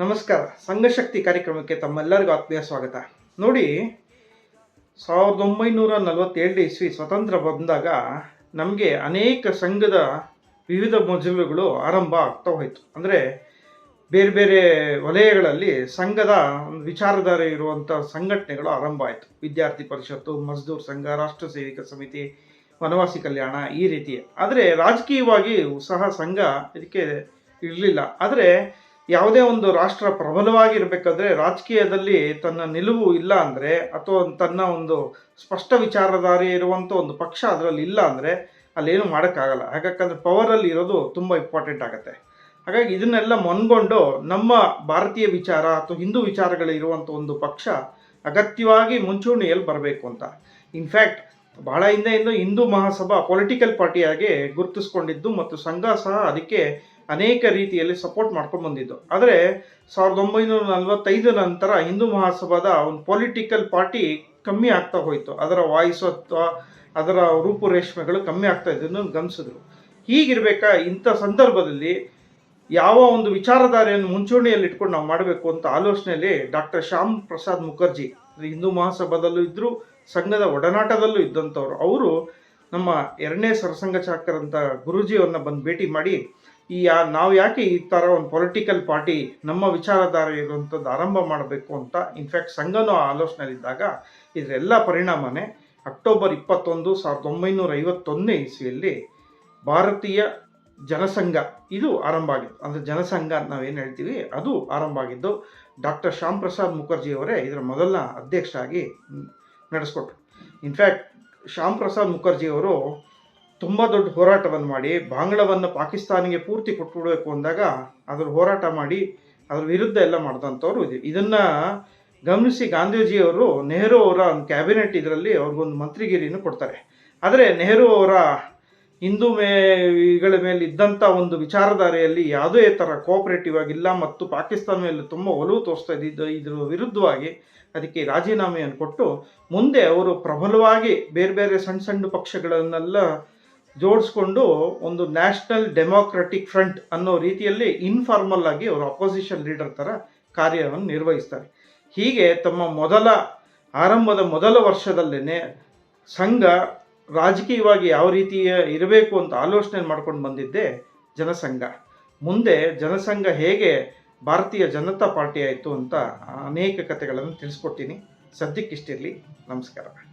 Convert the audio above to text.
ನಮಸ್ಕಾರ. ಸಂಘಶಕ್ತಿ ಕಾರ್ಯಕ್ರಮಕ್ಕೆ ತಮ್ಮೆಲ್ಲರಿಗೂ ಆತ್ಮೀಯ ಸ್ವಾಗತ. ನೋಡಿ, ಸಾವಿರದ ಒಂಬೈನೂರ ನಲವತ್ತೇಳು ಇಸ್ವಿ ಸ್ವತಂತ್ರ ಬಂದಾಗ ನಮಗೆ ಅನೇಕ ಸಂಘದ ವಿವಿಧ ಮಜಲುಗಳು ಆರಂಭ ಆಗ್ತಾ ಹೋಯಿತು. ಅಂದರೆ ಬೇರೆ ಬೇರೆ ವಲಯಗಳಲ್ಲಿ ಸಂಘದ ಒಂದು ವಿಚಾರಧಾರೆ ಇರುವಂಥ ಸಂಘಟನೆಗಳು ಆರಂಭ ಆಯಿತು. ವಿದ್ಯಾರ್ಥಿ ಪರಿಷತ್ತು, ಮಜ್ದೂರ್ ಸಂಘ, ರಾಷ್ಟ್ರ ಸೇವಿಕ ಸಮಿತಿ, ವನವಾಸಿ ಕಲ್ಯಾಣ ಈ ರೀತಿ. ಆದರೆ ರಾಜಕೀಯವಾಗಿ ಸಹ ಸಂಘ ಇದಕ್ಕೆ ಇರಲಿಲ್ಲ. ಆದರೆ ಯಾವುದೇ ಒಂದು ರಾಷ್ಟ್ರ ಪ್ರಬಲವಾಗಿರಬೇಕಾದ್ರೆ ರಾಜಕೀಯದಲ್ಲಿ ತನ್ನ ನಿಲುವು ಇಲ್ಲ ಅಂದರೆ ಅಥವಾ ತನ್ನ ಒಂದು ಸ್ಪಷ್ಟ ವಿಚಾರಧಾರೆ ಇರುವಂಥ ಒಂದು ಪಕ್ಷ ಅದರಲ್ಲಿ ಇಲ್ಲ ಅಂದರೆ ಅಲ್ಲೇನು ಮಾಡೋಕ್ಕಾಗಲ್ಲ. ಯಾಕಂದರೆ ಪವರಲ್ಲಿ ಇರೋದು ತುಂಬ ಇಂಪಾರ್ಟೆಂಟ್ ಆಗುತ್ತೆ. ಹಾಗಾಗಿ ಇದನ್ನೆಲ್ಲ ಮನ್ಗೊಂಡು ನಮ್ಮ ಭಾರತೀಯ ವಿಚಾರ ಅಥವಾ ಹಿಂದೂ ವಿಚಾರಗಳು ಇರುವಂಥ ಒಂದು ಪಕ್ಷ ಅಗತ್ಯವಾಗಿ ಮುಂಚೂಣಿಯಲ್ಲಿ ಬರಬೇಕು ಅಂತ. ಇನ್ಫ್ಯಾಕ್ಟ್ ಬಹಳ ಇಂದು ಹಿಂದೂ ಮಹಾಸಭಾ ಪೊಲಿಟಿಕಲ್ ಪಾರ್ಟಿಯಾಗಿ ಗುರುತಿಸ್ಕೊಂಡಿದ್ದು ಮತ್ತು ಸಂಘ ಸಹ ಅದಕ್ಕೆ ಅನೇಕ ರೀತಿಯಲ್ಲಿ ಸಪೋರ್ಟ್ ಮಾಡ್ಕೊಂಡು ಬಂದಿದ್ದು. ಆದರೆ ಸಾವಿರದ ಒಂಬೈನೂರ ನಲವತ್ತೈದು ನಂತರ ಹಿಂದೂ ಮಹಾಸಭಾದ ಒಂದು ಪೊಲಿಟಿಕಲ್ ಪಾರ್ಟಿ ಕಮ್ಮಿ ಆಗ್ತಾ ಹೋಯಿತು. ಅದರ ವಾಯಿಸತ್ವ, ಅದರ ರೂಪುರೇಷ್ಮೆಗಳು ಕಮ್ಮಿ ಆಗ್ತಾ ಇದ್ದನ್ನು ಗಮನಿಸಿದ್ರು. ಹೀಗಿರ್ಬೇಕಾ ಇಂಥ ಸಂದರ್ಭದಲ್ಲಿ ಯಾವ ಒಂದು ವಿಚಾರಧಾರೆಯನ್ನು ಮುಂಚೂಣಿಯಲ್ಲಿ ಇಟ್ಕೊಂಡು ನಾವು ಮಾಡಬೇಕು ಅಂತ ಆಲೋಚನೆಯಲ್ಲಿ ಡಾಕ್ಟರ್ ಶ್ಯಾಮ್ ಪ್ರಸಾದ್ ಮುಖರ್ಜಿ, ಹಿಂದೂ ಮಹಾಸಭಾದಲ್ಲೂ ಇದ್ದರು ಸಂಘದ ಒಡನಾಟದಲ್ಲೂ ಇದ್ದಂಥವ್ರು. ಅವರು ನಮ್ಮ ಎರಡನೇ ಸರಸಂಘ ಅಂತ ಗುರೂಜಿಯವ್ರನ್ನ ಬಂದು ಭೇಟಿ ಮಾಡಿ ಈ ನಾವು ಯಾಕೆ ಈ ಥರ ಒಂದು ಪೊಲಿಟಿಕಲ್ ಪಾರ್ಟಿ ನಮ್ಮ ವಿಚಾರಧಾರೆ ಇರುವಂಥದ್ದು ಆರಂಭ ಮಾಡಬೇಕು ಅಂತ ಇನ್ಫ್ಯಾಕ್ಟ್ ಸಂಘನೂ ಆಲೋಚನೆಯಲ್ಲಿದ್ದಾಗ ಇದರೆಲ್ಲ ಪರಿಣಾಮನೇ ಅಕ್ಟೋಬರ್ ಇಪ್ಪತ್ತೊಂದು ಸಾವಿರದ ಒಂಬೈನೂರ ಐವತ್ತೊಂದನೇ ಇಸ್ವಿಯಲ್ಲಿ ಭಾರತೀಯ ಜನಸಂಘ, ಇದು ಆರಂಭ ಆಗಿತ್ತು. ಅಂದರೆ ಜನಸಂಘ ನಾವೇನು ಹೇಳ್ತೀವಿ, ಅದು ಆರಂಭ ಆಗಿದ್ದು ಡಾಕ್ಟರ್ ಶ್ಯಾಮ್ ಪ್ರಸಾದ್ ಮುಖರ್ಜಿಯವರೇ ಇದರ ಮೊದಲ ಅಧ್ಯಕ್ಷರಾಗಿ ನಡೆಸ್ಕೊಟ್ರು. ಇನ್ಫ್ಯಾಕ್ಟ್ ಶ್ಯಾಮ್ ಪ್ರಸಾದ್ ಮುಖರ್ಜಿಯವರು ತುಂಬ ದೊಡ್ಡ ಹೋರಾಟವನ್ನು ಮಾಡಿ, ಬಾಂಗ್ಲವನ್ನು ಪಾಕಿಸ್ತಾನಿಗೆ ಪೂರ್ತಿ ಕೊಟ್ಟುಬಿಡಬೇಕು ಅಂದಾಗ ಅದ್ರ ಹೋರಾಟ ಮಾಡಿ, ಅದ್ರ ವಿರುದ್ಧ ಎಲ್ಲ ಮಾಡಿದಂಥವ್ರು ಇದೆ ಇದನ್ನು ಗಮನಿಸಿ ಗಾಂಧೀಜಿಯವರು ನೆಹರು ಅವರ ಒಂದು ಕ್ಯಾಬಿನೆಟ್ ಇದರಲ್ಲಿ ಅವ್ರಿಗೊಂದು ಮಂತ್ರಿಗಿರಿಯನ್ನು ಕೊಡ್ತಾರೆ. ಆದರೆ ನೆಹರು ಅವರ ಹಿಂದೂ ಮೇಗಳ ಮೇಲೆ ಇದ್ದಂಥ ಒಂದು ವಿಚಾರಧಾರೆಯಲ್ಲಿ ಯಾವುದೇ ಥರ ಕೋಆಪರೇಟಿವ್ ಆಗಿಲ್ಲ ಮತ್ತು ಪಾಕಿಸ್ತಾನ ಮೇಲೆ ತುಂಬ ಒಲವು ತೋರಿಸ್ತಾ ಇದ್ದಿದ್ದು, ಇದ್ರ ವಿರುದ್ಧವಾಗಿ ಅದಕ್ಕೆ ರಾಜೀನಾಮೆಯನ್ನು ಕೊಟ್ಟು ಮುಂದೆ ಅವರು ಪ್ರಬಲವಾಗಿ ಬೇರೆ ಬೇರೆ ಸಣ್ಣ ಸಣ್ಣ ಪಕ್ಷಗಳನ್ನೆಲ್ಲ ಜೋಡಿಸ್ಕೊಂಡು ಒಂದು ನ್ಯಾಷನಲ್ ಡೆಮೋಕ್ರೆಟಿಕ್ ಫ್ರಂಟ್ ಅನ್ನೋ ರೀತಿಯಲ್ಲಿ ಇನ್ಫಾರ್ಮಲ್ ಆಗಿ ಅವರು ಅಪೋಸಿಷನ್ ಲೀಡರ್ ಥರ ಕಾರ್ಯವನ್ನು ನಿರ್ವಹಿಸ್ತಾರೆ. ಹೀಗೆ ತಮ್ಮ ಮೊದಲ, ಆರಂಭದ ಮೊದಲ ವರ್ಷದಲ್ಲೇ ಸಂಘ ರಾಜಕೀಯವಾಗಿ ಯಾವ ರೀತಿಯ ಇರಬೇಕು ಅಂತ ಆಲೋಚನೆ ಮಾಡ್ಕೊಂಡು ಬಂದಿದ್ದೆ ಜನಸಂಘ. ಮುಂದೆ ಜನಸಂಘ ಹೇಗೆ ಭಾರತೀಯ ಜನತಾ ಪಾರ್ಟಿ ಆಯಿತು ಅಂತ ಅನೇಕ ಕಥೆಗಳನ್ನು ತಿಳಿಸ್ಕೊಡ್ತೀನಿ. ಸದ್ಯಕ್ಕಿಷ್ಟಿರಲಿ, ನಮಸ್ಕಾರ.